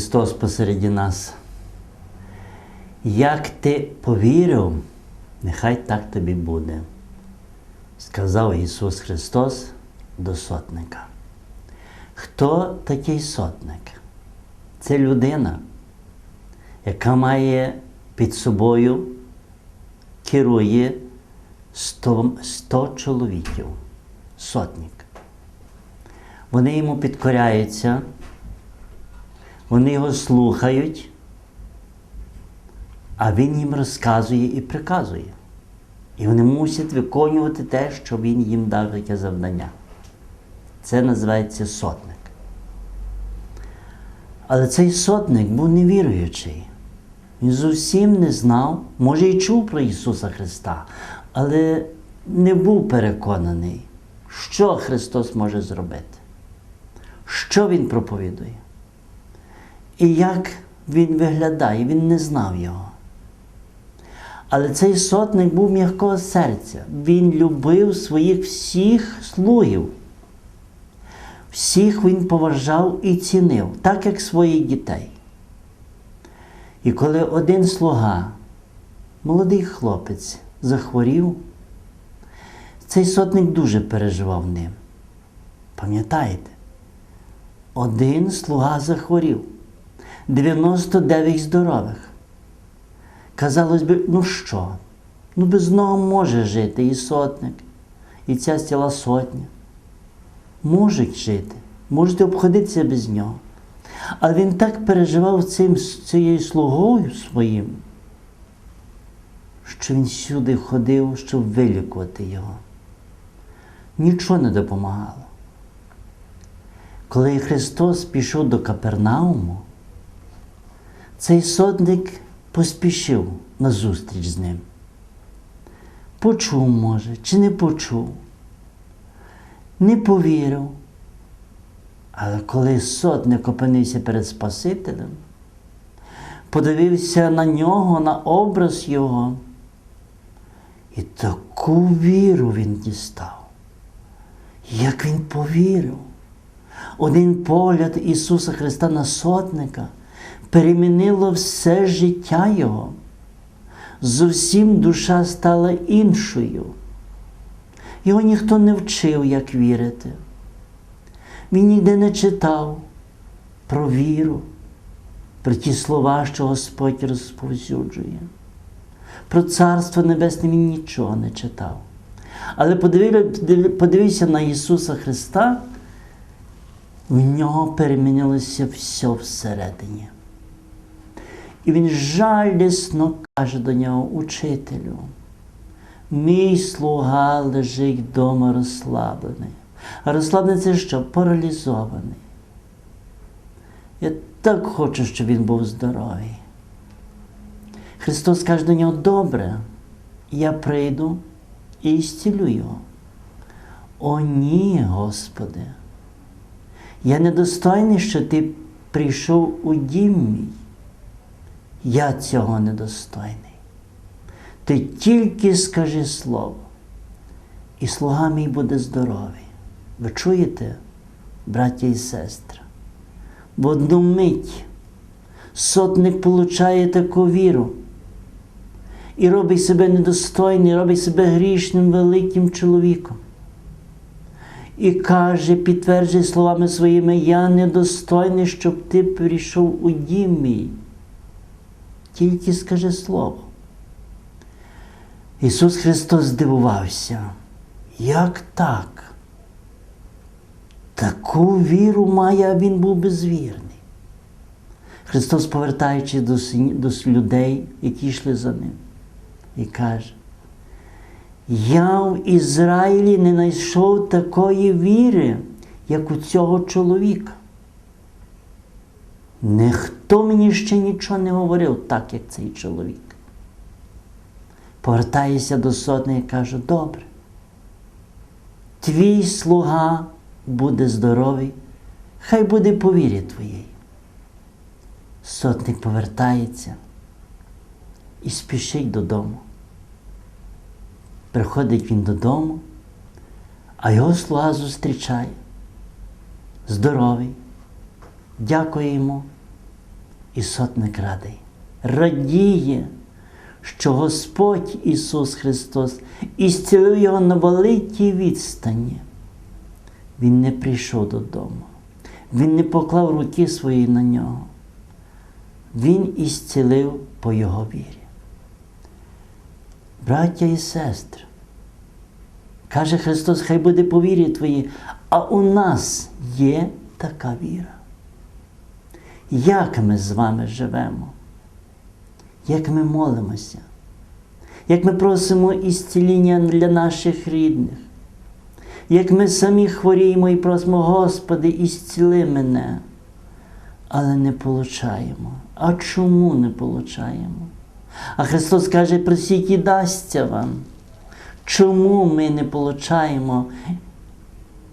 Христос посереді нас. Як ти повірив, нехай так тобі буде, сказав Ісус Христос до сотника. Хто такий сотник? Це людина, яка має під собою, керує 100, 100 чоловіків, сотник. Вони йому підкоряються, вони його слухають, а він їм розказує і приказує. І вони мусять виконувати те, що він їм дав яке завдання. Це називається сотник. Але цей сотник був невіруючий. Він зовсім не знав, може і чув про Ісуса Христа, але не був переконаний, що Христос може зробити, що Він проповідує. І як Він виглядає, він не знав його. Але цей сотник був м'якого серця. Він любив своїх всіх слугів. Всіх він поважав і цінив, так як своїх дітей. І коли один слуга, молодий хлопець, захворів, цей сотник дуже переживав ним. Пам'ятаєте? Один слуга захворів, 99 здорових. Казалось би, ну що? Ну без нього може жити і сотник, і ця ціла сотня. Можуть жити, можете обходитися без нього. Але він так переживав цим, цією слугою своїм, що він сюди ходив, щоб вилікувати його. Нічого не допомагало. Коли Христос пішов до Капернауму, цей сотник поспішив на зустріч з ним. Почув, може, чи не почув, не повірив. Але коли сотник опинився перед Спасителем, подивився на нього, на образ його, і таку віру він дістав, як він повірив. Один погляд Ісуса Христа на сотника перемінило все життя Його. Зовсім душа стала іншою. Його ніхто не вчив, як вірити. Він ніде не читав про віру, про ті слова, що Господь розповсюджує. Про Царство Небесне він нічого не читав. Але подивився на Ісуса Христа, в нього перемінилося все всередині. І він жалісно каже до нього, учителю, мій слуга лежить вдома розслаблений. А розслаблений це що? Паралізований. Я так хочу, щоб він був здоровий. Христос каже до нього, добре, я прийду і зцілю його. О, ні, Господи. Я недостойний, що ти прийшов у дім мій. Я цього недостойний. Ти тільки скажи слово, і слуга мій буде здоровий. Ви чуєте, браття і сестри? В одну мить сотник получає таку віру і робить себе недостойним, робить себе грішним великим чоловіком. І каже, підтверджує словами своїми, я недостойний, щоб ти прийшов у дім мій. Тільки скажи слово. Ісус Христос здивувався, як так? Таку віру має, а Він був безвірний. Христос, повертаючи до, до людей, які йшли за ним, і каже, я в Ізраїлі не знайшов такої віри, як у цього чоловіка. Ніхто мені ще нічого не говорив, так як цей чоловік. Повертаюся до сотни і кажу, добре. Твій слуга буде здоровий, хай буде по вірі твоїй. Сотник повертається і спішить додому. Приходить він додому, а його слуга зустрічає. Здоровий, дякує йому І сотник радий, радіє, що Господь Ісус Христос ісцілив його на великій відстані. Він не прийшов додому, Він не поклав руки свої на нього. Він ісцілив по Його вірі. Браття і сестри, каже Христос, хай буде по вірі твоїй, а у нас є така віра. Як ми з вами живемо? Як ми молимося? Як ми просимо ісціління для наших рідних? Як ми самі хворіємо і просимо, Господи, ісціли мене, але не получаємо. А чому не получаємо? А Христос каже, просіть і дасться вам. Чому ми не получаємо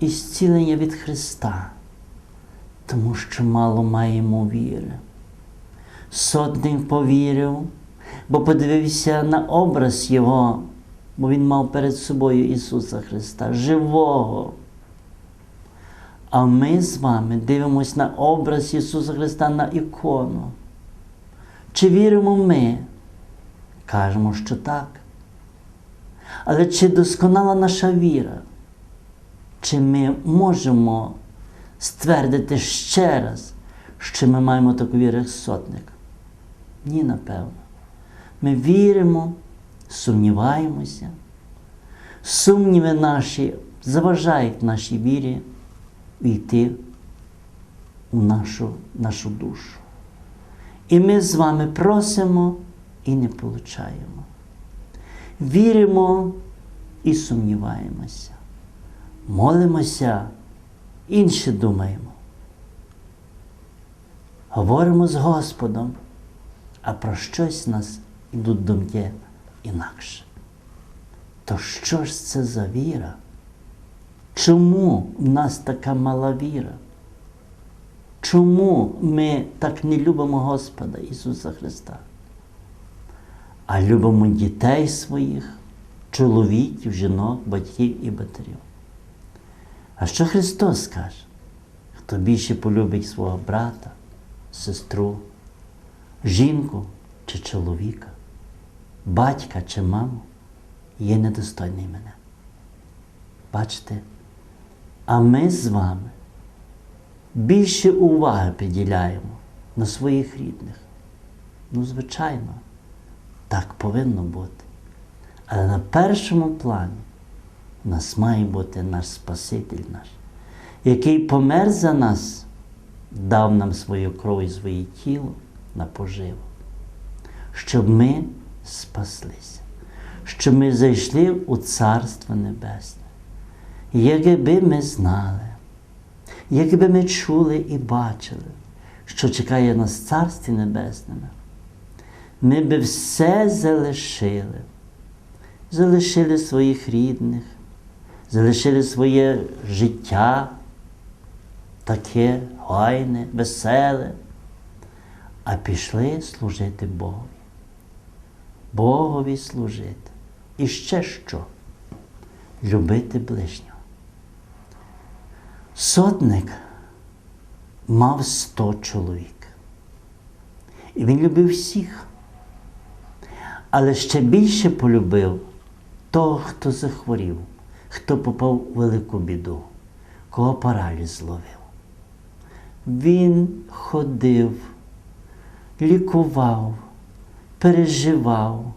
ісцілення від Христа? Тому що мало маємо віри. Сотник повірив, бо подивився на образ Його, бо він мав перед собою Ісуса Христа, живого. А ми з вами дивимося на образ Ісуса Христа на ікону. Чи віримо ми? Кажемо, що так. Але чи досконала наша віра? Чи ми можемо ствердити ще раз, що ми маємо таку віру, як сотник? Ні, напевно. Ми віримо, сумніваємося. Сумніви наші заважають нашій вірі війти у нашу, нашу душу. І ми з вами просимо і не получаємо. Віримо і сумніваємося. Молимося, інше думаємо. Говоримо з Господом, а про щось нас йдуть думки інакше. То що ж це за віра? Чому в нас така мала віра? Чому ми так не любимо Господа Ісуса Христа? А любимо дітей своїх, чоловіків, жінок, батьків і матерів. А що Христос каже? Хто більше полюбить свого брата, сестру, жінку чи чоловіка, батька чи маму, є недостойний мене. Бачите? А ми з вами більше уваги приділяємо на своїх рідних. Ну, звичайно, так повинно бути. Але на першому плані нас має бути наш Спаситель наш, який помер за нас, дав нам свою кров і своє тіло на поживу, щоб ми спаслися, щоб ми зайшли у Царство Небесне. Якби ми знали, якби ми чули і бачили, що чекає нас в Царстві Небесному, ми би все залишили, залишили своїх рідних, залишили своє життя, таке гайне, веселе, а пішли служити Богові. Богові служити. І ще що? Любити ближнього. Сотник мав сто чоловік. І він любив всіх. Але ще більше полюбив того, хто захворів, хто попав у велику біду, кого параліз зловив. Він ходив, лікував, переживав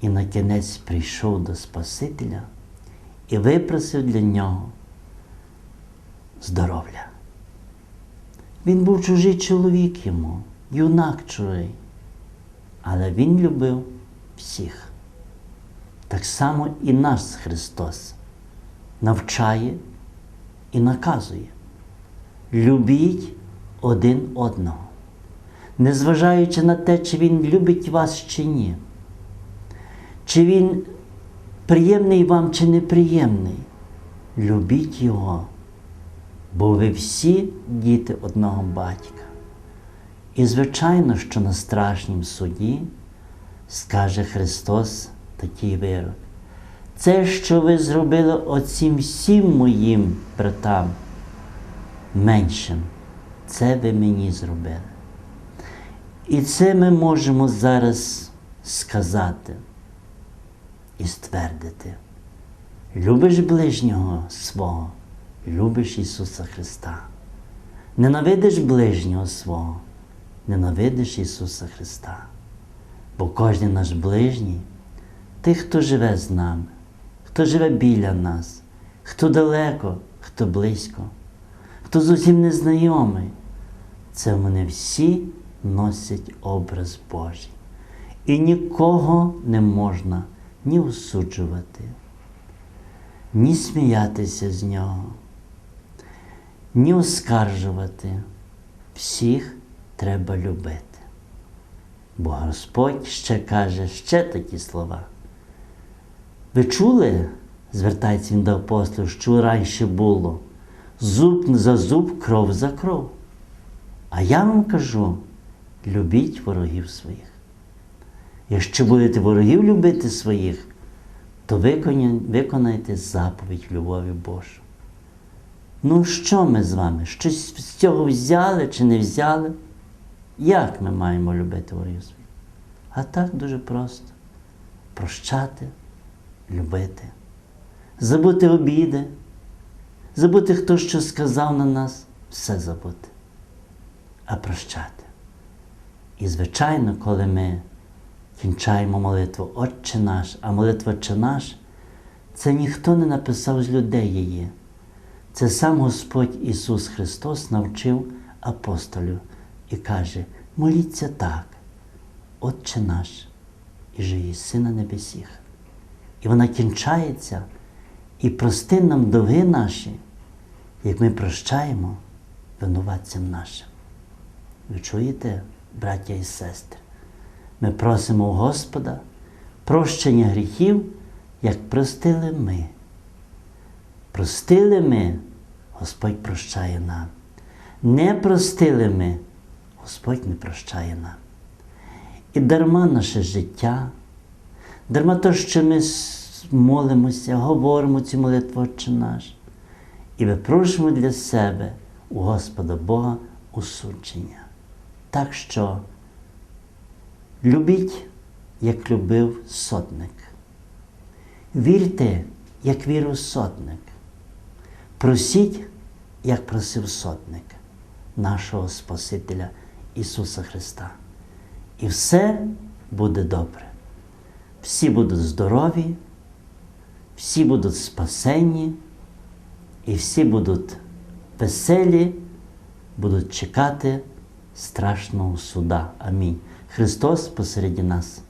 і на кінець прийшов до Спасителя і випросив для нього здоров'я. Він був чужий чоловік йому, юнак чужий, але він любив всіх. Так само і нас Христос навчає і наказує. Любіть один одного, незважаючи на те, чи Він любить вас чи ні, чи Він приємний вам чи неприємний. Любіть Його, бо ви всі діти одного батька. І, звичайно, що на страшнім суді скаже Христос такий вирок. Це, що ви зробили оцім всім моїм братам меншим, це ви мені зробили. І це ми можемо зараз сказати і ствердити. Любиш ближнього свого, любиш Ісуса Христа. Ненавидиш ближнього свого, ненавидиш Ісуса Христа. Бо кожен наш ближній, той, хто живе з нами, хто живе біля нас, хто далеко, хто близько, хто зовсім незнайомий, це вони всі носять образ Божий. І нікого не можна ні осуджувати, ні сміятися з нього, ні оскаржувати. Всіх треба любити. Бо Господь ще каже ще такі слова. Ви чули, звертається він до апостолів, що раніше було зуб за зуб, кров за кров. А я вам кажу, любіть ворогів своїх. Якщо будете ворогів любити своїх, то виконайте заповідь любові Божу. Ну, що ми з вами? Щось з цього взяли чи не взяли? Як ми маємо любити ворогів своїх? А так дуже просто. Прощати, любити, забути обіди, забути, хто що сказав на нас, все забути, а прощати. І, звичайно, коли ми кінчаємо молитву Отче наш, а молитва Отче наш, це ніхто не написав з людей її. Це сам Господь Ісус Христос навчив апостолів і каже, моліться так, Отче наш, і же єси на небесіх. І вона кінчається, і прости нам довги наші, як ми прощаємо винуватцям нашим. Ви чуєте, браття і сестри? Ми просимо у Господа прощення гріхів, як простили ми. Простили ми, Господь прощає нам. Не простили ми, Господь не прощає нам. І дарма наше життя, дарма то, що ми молимося, говоримо цю молитву Отче наш, і випрошуємо для себе у Господа Бога усудження. Так що любіть, як любив сотник. Вірте, як вірив сотник. Просіть, як просив сотник нашого Спасителя Ісуса Христа. І все буде добре. Всі будуть здорові, всі будуть спасені, і всі будуть веселі, будуть чекати страшного суда. Амінь. Христос посереді нас.